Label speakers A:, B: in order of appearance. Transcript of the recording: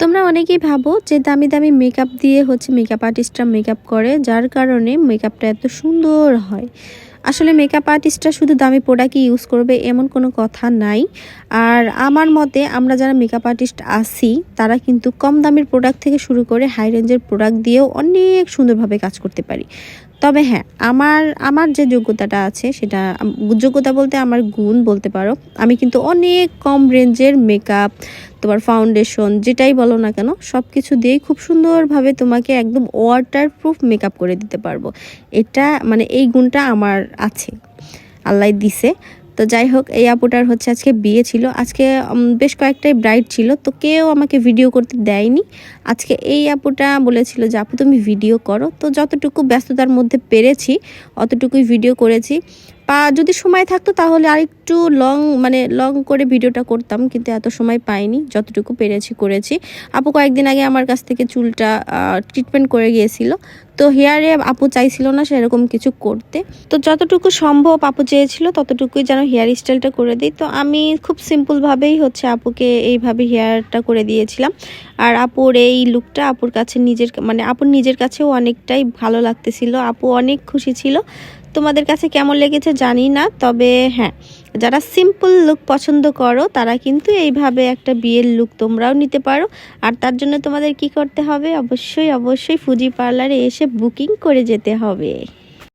A: তোমরা অনেকেই ভাবো যে দামি দামি মেকআপ দিয়ে হচ্ছে মেকআপ আর্টিস্টরা মেকআপ করে, যার কারণে মেকআপটা এত সুন্দর হয়। আসলে মেকআপ আর্টিস্টরা শুধু দামি প্রোডাক্টই ইউজ করবে এমন কোনো কথা নাই। আর আমার মতে আমরা যারা মেকআপ আর্টিস্ট আছি, তারা কিন্তু কম দামের প্রোডাক্ট থেকে শুরু করে হাই রেঞ্জের প্রোডাক্ট দিয়েও অনেক সুন্দরভাবে কাজ করতে পারি। তবে হ্যাঁ আমার আমার যে যোগ্যতাটা আছে সেটা, যোগ্যতা বলতে আমার গুণ বলতে পারো। আমি কিন্তু অনেক কম রেঞ্জের মেকআপ তোমার ফাউন্ডেশন যেটাই বলো না কেন সব কিছু দিয়েই খুব সুন্দরভাবে তোমাকে একদম ওয়াটার প্রুফ মেকআপ করে দিতে পারব। এটা মানে এই গুণটা আমার আছে। আল্লাহ দিছে। তো যাই হোক, এই আপুটার হচ্ছে আজকে বিয়ে ছিল। আজকে বেশ কয়েকটাই ব্রাইড ছিল। তো কেউ আমাকে ভিডিও করতে দেয়নি। আজকে এই আপুটা বলেছিল যে, আপু, তুমি ভিডিও করো। তো যতটুকু ব্যস্ততার মধ্যে পেরেছি, অতটুকুই ভিডিও করেছি। বা যদি সময় থাকতো তাহলে আরেকটু লং মানে লং করে ভিডিওটা করতাম, কিন্তু এত সময় পাইনি, যতটুকু পেরেছি করেছি। আপু কয়েকদিন আগে আমার কাছ থেকে চুলটা ট্রিটমেন্ট করে গিয়েছিল। তো হেয়ারে আপু চাইছিল না সেরকম কিছু করতে। তো যতটুকু সম্ভব আপু চেয়েছিল, ততটুকুই যেন হেয়ার স্টাইলটা করে দিই। তো আমি খুব সিম্পলভাবেই হচ্ছে আপুকে এইভাবে হেয়ারটা করে দিয়েছিলাম। আর আপুর এই লুকটা আপুর কাছে নিজের মানে আপুর নিজের কাছেও অনেকটাই ভালো লাগতেছিল। আপু অনেক খুশি ছিল। তোমাদের কাছে কেমন লেগেছে জানি না, তবে হ্যাঁ যারা সিম্পল লুক পছন্দ করো, তারা কিন্তু এইভাবে একটা বিয়ের লুক তোমরাও নিতে পারো। আর তার জন্য তোমাদের কি করতে হবে? অবশ্যই অবশ্যই ফুজি পার্লারে এসে বুকিং করে যেতে হবে।